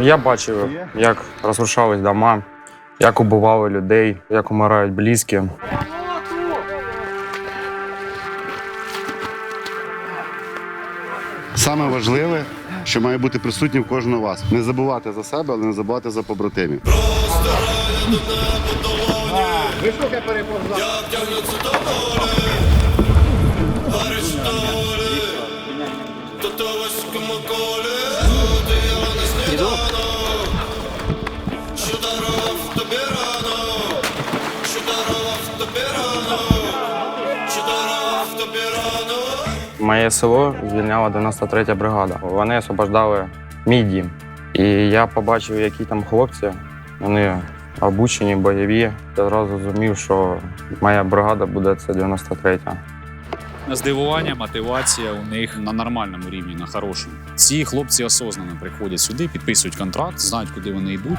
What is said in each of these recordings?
Я бачив, як розрушались дома, як убивали людей, як умирають близькі. Саме важливе, що має бути присутнє в кожного вас. Не забувати за себе, але не забувати за побратимів. Моє село звільняла 93-я бригада. Вони освобождали мій дім. І я побачив, які там хлопці. Вони обучені, бойові. Я одразу зрозумів, що моя бригада буде це 93-я. Здивування, мотивація у них на нормальному рівні, на хорошому. Ці хлопці осознанно приходять сюди, підписують контракт, знають, куди вони йдуть.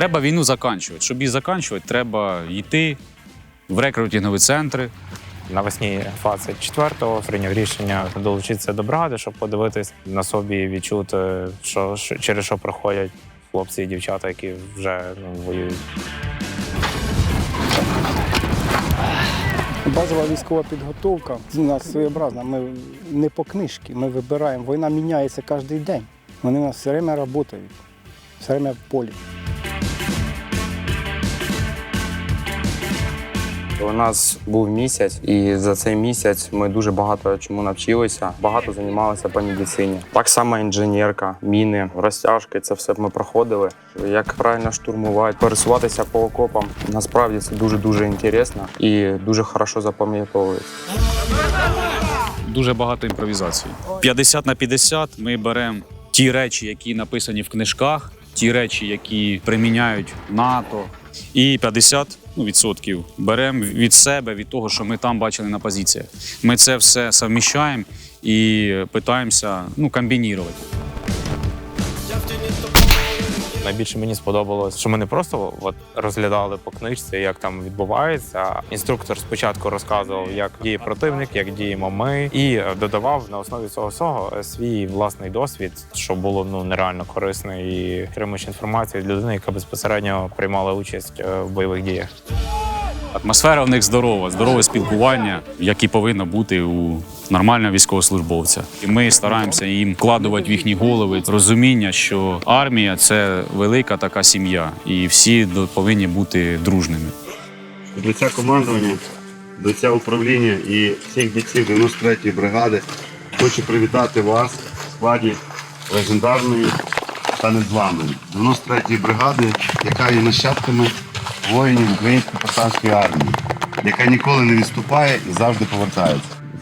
Треба війну заканчувати. Щоб її заканчувати, треба йти в рекрутингові центри, Навесні 24-го прийняв рішення долучитися до бригади, щоб подивитись на собі і відчути, що, що через що проходять хлопці і дівчата, які вже ну, воюють. Базова військова підготовка у нас своєобразна. Ми не по книжці, ми вибираємо. Війна міняється кожен день. Вони у нас все время працюють, все время в полі. У нас був місяць, і за цей місяць ми дуже багато чому навчилися. Багато займалися по медицині. Так само інженерка, міни, розтяжки. Це все ми проходили. Як правильно штурмувати, пересуватися по окопам. Насправді це дуже дуже інтересно і дуже хорошо запам'ятовується. дуже багато імпровізації. 50 на 50 ми беремо ті речі, які написані в книжках, ті речі, які приміняють НАТО, і 50 ну, відсотків беремо від себе, від того, що ми там бачили на позиціях. Ми це все совміщаємо і питаємося ну, комбінувати. Найбільше мені сподобалось, що ми не просто от, розглядали по книжці, як там відбувається. Інструктор спочатку розказував, як діє противник, як діємо ми, і додавав на основі цього всього е, свій власний досвід, що було ну нереально корисно і отримуєш інформацію від людини, яка безпосередньо приймала участь е, в бойових діях. Атмосфера в них здорова, здорове спілкування, як і повинно бути у нормального військовослужбовця. І ми стараємося їм вкладувати в їхні голови розуміння, що армія це велика така сім'я, і всі повинні бути дружними. До лиця командування, до лиця управління і всіх бійців 93-ї бригади хочу привітати вас в складі легендарної та незламної 93-ї бригади, яка є нащадками воїнів Української повстанської армії, яка ніколи не відступає і завжди повертається.